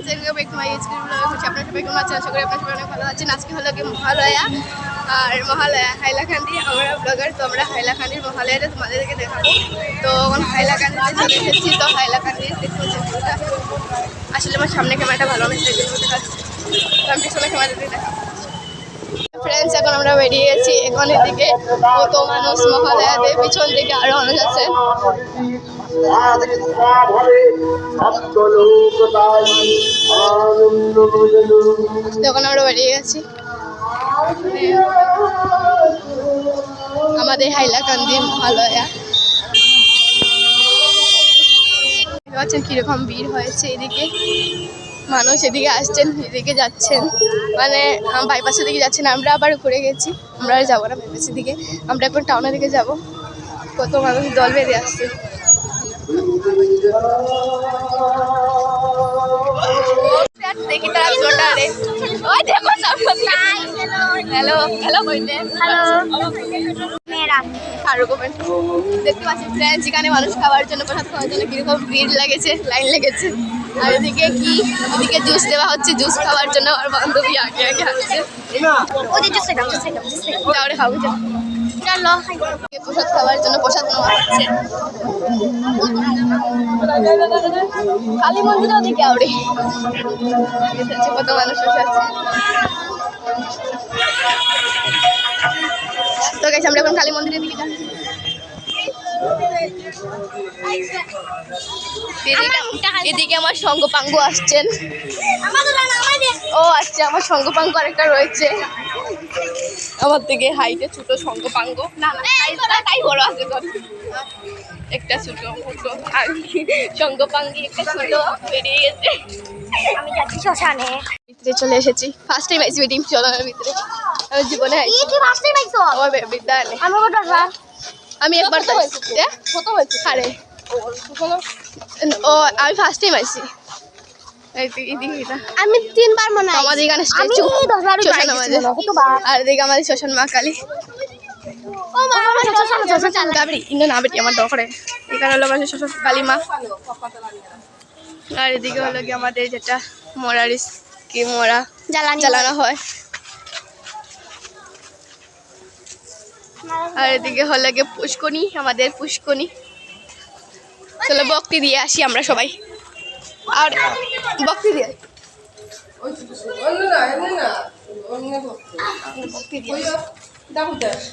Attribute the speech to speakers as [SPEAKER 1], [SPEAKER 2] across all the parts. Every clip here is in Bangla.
[SPEAKER 1] ওয়েলকাম ব্যাক টু মাই অনেক ভালো আছেন আজকে হলো কি মহালয়া আর মহালয়া হাইলাকান্দি আমরা তো আমরা হাইলাকান্দির মহালয়াটা তোমাদেরকে দেখাবো তো এখন হাইলাকান্দিতে চলে এসেছি তো হাইলাকান্দি দেখুন আসলে আমার সামনে ক্যামেরাটা ভালো আমি সেই জন্য আমি পিছনে ক্যামেরা দিয়ে দেখাবো ফ্রেন্ডস এখন আমরা বেরিয়ে বেরিয়েছি এখন এদিকে কত মানুষ মহালয়াতে পিছন দিকে আরো মানুষ আছে তখন আমরা গেছি আমাদের হাইলাকান্দি মহালয়া পাচ্ছেন কীরকম ভিড় হয়েছে এদিকে মানুষ এদিকে আসছেন এদিকে যাচ্ছেন মানে বাইপাসের দিকে যাচ্ছেন আমরা আবার ঘুরে গেছি আমরা আর যাবো না বাইপাসের দিকে আমরা এখন টাউনের দিকে যাব কত মানুষ দল বেঁধে আসছে হ্যালো হ্যালো দেখতে পাচ্ছি ট্রেন যেখানে মানুষ খাওয়ার জন্য প্রসাদ খাওয়ার জন্য কিরকম ভিড় লেগেছে লাইন লেগেছে আর এদিকে কি এদিকে জুস দেওয়া হচ্ছে জুস খাওয়ার জন্য আমার বান্ধবী আগে আগে আসছে তাহলে খাবো প্রসাদ খাওয়ার জন্য প্রসাদ নেওয়া হচ্ছে কালী মন্দির ওদিকে আউরি এসেছে মানুষ এসেছে তো গেছি আমরা এখন কালী মন্দিরের দিকে যাচ্ছি এদিকে আমার সঙ্গ আসছেন ও আচ্ছা আমার সঙ্গ পাঙ্গু আরেকটা রয়েছে আমার থেকে হাইটে ছোট সঙ্গ পাঙ্গু না না তাই বড় আছে একটা ছোট ফুটো সঙ্গপাঙ্গি একটা ছোট বেরিয়ে গেছে আমি যাচ্ছি শ্মশানে ভিতরে চলে এসেছি ফার্স্ট টাইম আইসি ভিতরে আমার জীবনে ফার্স্ট টাইম আইসো বিদ্যালয় আমি আমি একবার তো কত হ্যাঁ? আরে ও আমি ফার্স্ট টাইম আইসি
[SPEAKER 2] আমি তিনবার মনে
[SPEAKER 1] হয় আমাদের এখানে স্ট্যাচু আর দেখি আমাদের শ্মশান মা কালী
[SPEAKER 2] এখানে
[SPEAKER 1] হলো আর এদিকে হলো কি আমাদের যেটা মরা জ্বালান জ্বালানো হয় আর এদিকে হলো গিয়ে পুষ্কনি আমাদের পুষ্কনি চলো বক্তি দিয়ে আসি আমরা সবাই আর বক্তি দিয়ে আসি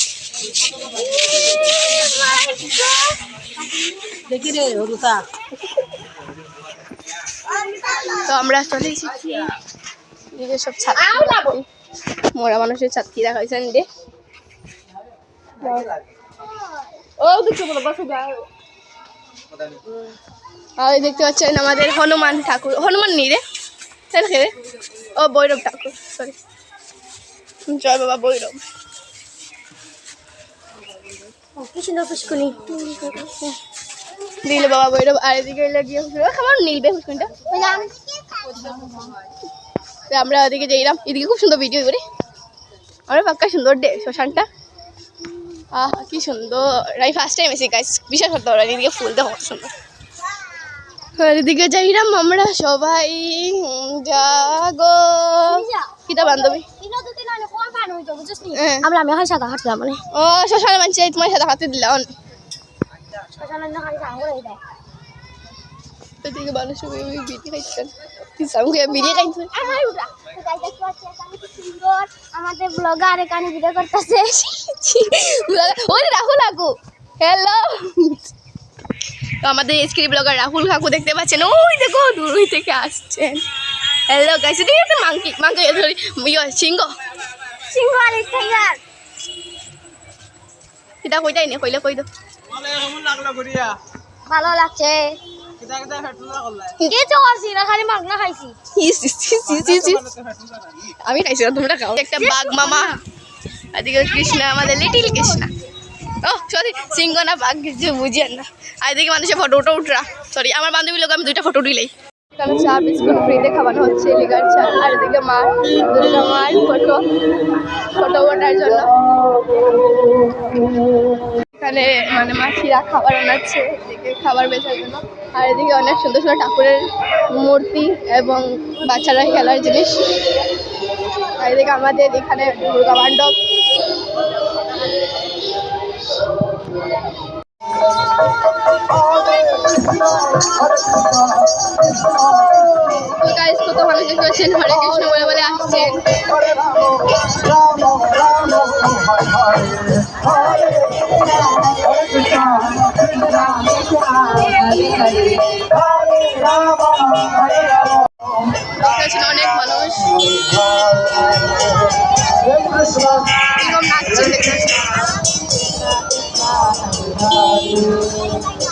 [SPEAKER 1] তো আমরা চলে এসেছি সব ছাত্রী মোরা মানুষের ছাত্রী দেখা রে দেখতে পাচ্ছেন আমাদের হনুমান ঠাকুর হনুমান নি রে ও বৈরব ঠাকুর সরি জয় বাবা বৈরব
[SPEAKER 2] কি সুন্দর ফুসকুনি
[SPEAKER 1] দিল বাবা বইটা আর এদিকে গিয়ে খাবার নীলবে ফুসকুনিটা আমরা ওদিকে যাইলাম এদিকে খুব সুন্দর ভিডিও করে আমরা পাক্কা সুন্দর ডে শ্মশানটা আহ কি সুন্দর আমি ফার্স্ট টাইম এসে গাইস বিশ্বাস করতে পারো এদিকে ফুল দেখো কত সুন্দর এদিকে যাইলাম আমরা সবাই যা গো কিতা বান্ধবী
[SPEAKER 2] আমরা আমি সাদা হাঁটতে মানে
[SPEAKER 1] ও শ্মশানে মানছি তোমার সাদা দিলাম মানুষ
[SPEAKER 2] আমাদের রাহুল
[SPEAKER 1] হ্যালো আমাদের ব্লগার রাহুল কাকু দেখতে পাচ্ছেন ওই দেখো দূর থেকে আসছেন হ্যালো গাইস এটা মাংকি মাংকি সরি সিংহ
[SPEAKER 2] সিংহ আলিস টাইগার কইলে কই দো ভালো লাগছে
[SPEAKER 1] আমি একটা বাঘ মামা কৃষ্ণা আমাদের লিটিল কৃষ্ণা সিংহ না বাঘ না মানুষের ফটো উঠা সরি আমার বান্ধবী লোক আমি দুইটা ফটো উঠিলাই কারণ চা বিস্কুট ফ্রিতে খাওয়ানো হচ্ছে লিগার চা আর এদিকে মা দুর্গা মার ফটো ফটো ওঠার জন্য এখানে মানে মাছিরা খাবার আনাচ্ছে এদিকে খাবার বেচার জন্য আর এদিকে অনেক সুন্দর সুন্দর ঠাকুরের মূর্তি এবং বাচ্চারা খেলার জিনিস আর এদিকে আমাদের এখানে দুর্গা মণ্ডপ কৃষ্ণ বলে বলে Thank you.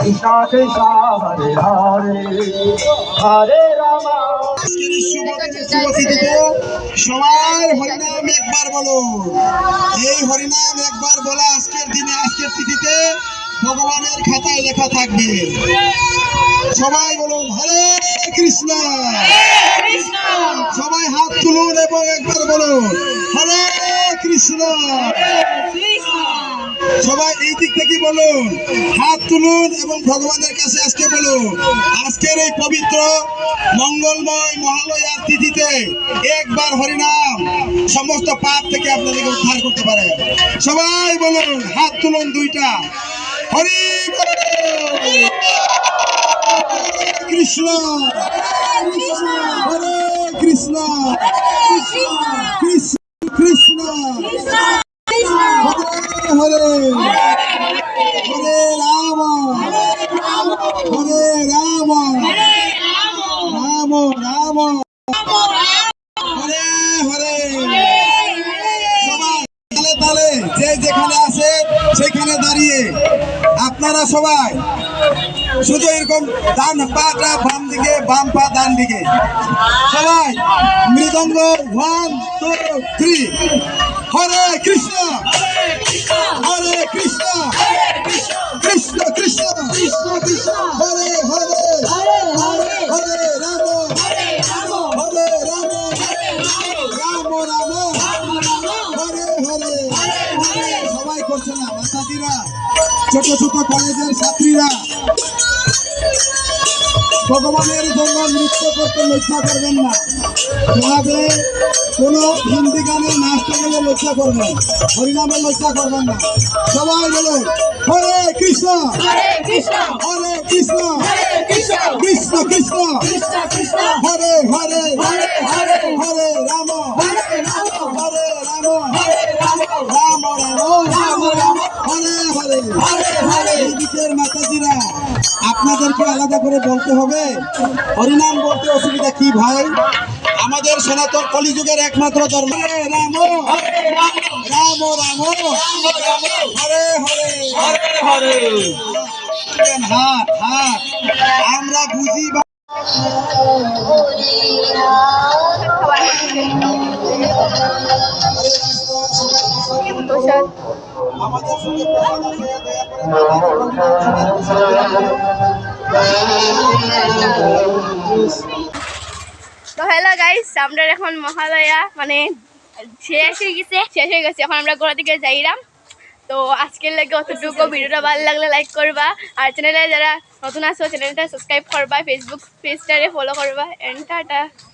[SPEAKER 3] কৃষ্ণ কৃষ্ণ হরে হরে হরে রাম সবাই হরিনাম একবার বলো এই হরিনাম একবার বলা আজকের দিনে আজকের তিথিতে ভগবানের খাতায় লেখা থাকবে সবাই বলুন হরে কৃষ্ণ সবাই হাত তুলুন এবং একবার বলুন হরে কৃষ্ণ সবাই এই দিক থেকে বলুন হাত তুলুন এবং ভগবানের কাছে আজকে বলুন আজকের এই পবিত্র মঙ্গলময় মহালয়ার তিথিতে একবার হরিনাম সমস্ত পাপ থেকে আপনাদেরকে উদ্ধার করতে পারে সবাই বলুন হাত তুলুন দুইটা হরি কৃষ্ণ কৃষ্ণ হরে কৃষ্ণ কৃষ্ণ আসলে সেখানে দাঁড়িয়ে আপনারা সবাই শুধু এরকম ডান পাটা বাম দিকে বাম পা ডান দিকে সবাই মৃদঙ্গ one two three Hare Krishna Hare Krishna Krishna Krishna Krishna Krishna Hare ছোট ছোট কলেজের ছাত্রীরা ভগবানের জন্য নৃত্য করতে লজ্জা করবেন না তোমাদের কোন হিন্দি গানে নাচতে গেলে লজ্জা করবেন হরিনামে লজ্জা করবেন না সবাই বলো হরে কৃষ্ণ হরে কৃষ্ণ কৃষ্ণ কৃষ্ণ হরে হরে হরে হরে রাম হরে রাম হরে রাম রাম রাম রাম আপনাদেরকে আলাদা করে বলতে হবে হরিনাম বলতে অসুবিধা কি ভাই আমাদের সনাতন কলিযুগের একমাত্র ধর্ম রাম রাম রাম হরে হরে হাত হাত আমরা বুঝি প্রসাদ
[SPEAKER 1] তো আমরা এখন মহালয়া মানে শেষ হয়ে গেছে শেষ হয়ে গেছে এখন আমরা গোড়া দিকে যাইলাম তো আজকের লাগে অতটুকু ভিডিওটা ভালো লাগলে লাইক করবা আর চ্যানেলে যারা নতুন আসো চ্যানেলটা সাবস্ক্রাইব করবা ফেসবুক পেজটারে ফলো করবা এন্ড টাটা